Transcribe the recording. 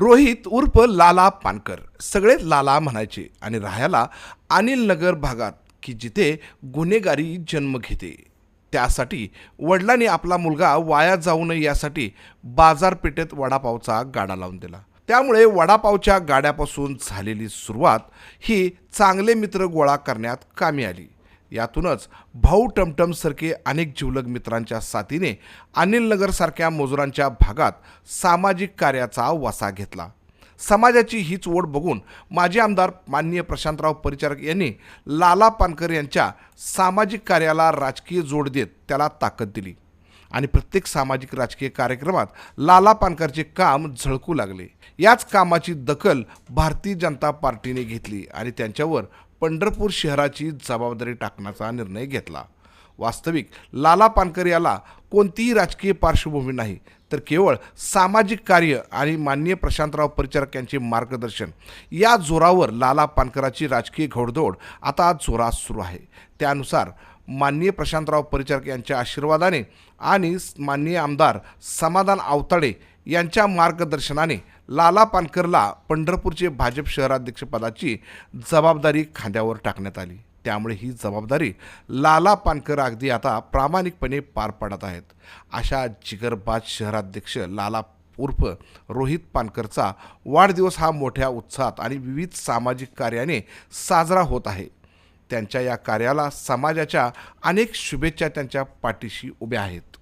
रोहित उर्फ लाला पानकर. सगळे लाला म्हणायचे आणि राहायला अनिल नगर भागात की जिथे गुन्हेगारी जन्म घेते. त्यासाठी वडिलांनी आपला मुलगा वाया जाऊ नये यासाठी बाजारपेठेत वडापावचा गाडा लावून दिला. त्यामुळे वडापावच्या गाड्यापासून झालेली सुरुवात ही चांगले मित्र गोळा करण्यात कामी आली. यातूनच भाऊ टमटमसारखे अनेक जिवलग मित्रांच्या साथीने अनिल नगरसारख्या मजुरांच्या भागात सामाजिक कार्याचा वसा घेतला. समाजाची हीच ओढ बघून माजी आमदार माननीय प्रशांतराव परिचारक यांनी लाला पानकर यांच्या सामाजिक कार्याला राजकीय जोड देत त्याला ताकद दिली आणि प्रत्येक सामाजिक राजकीय कार्यक्रमात लाला पानकरचे काम झळकू लागले. याच कामाची दखल भारतीय जनता पार्टीने घेतली आणि त्यांच्यावर पंढरपूर शहराची जबाबदारी टाकण्याचा निर्णय घेतला. वास्तविक लाला पानकर याला कोणतीही राजकीय पार्श्वभूमी नाही तर केवळ सामाजिक कार्य आणि माननीय प्रशांतराव परिचारक यांचे मार्गदर्शन. या जोरावर लाला पानकराची राजकीय घोडदौड आता जोरात सुरू आहे. त्यानुसार माननीय प्रशांतराव परिचारक यांच्या आशीर्वादाने आणि माननीय आमदार समाधान आवताडे यांच्या मार्गदर्शनाने लाला पानकरला पंढरपूरचे भाजप शहराध्यक्षपदाची जबाबदारी खांद्यावर टाकण्यात आली. त्यामुळे ही जबाबदारी लाला पानकर अगदी आता प्रामाणिकपणे पार पाडत आहेत. अशा जिगरबाज शहराध्यक्ष लाला उर्फ रोहित पानकरचा वाढदिवस हा मोठ्या उत्साहात आणि विविध सामाजिक कार्याने साजरा होत आहे. त्यांच्या या कार्याला समाजाच्या अनेक शुभेच्छा त्यांच्या पाठीशी उभ्या आहेत.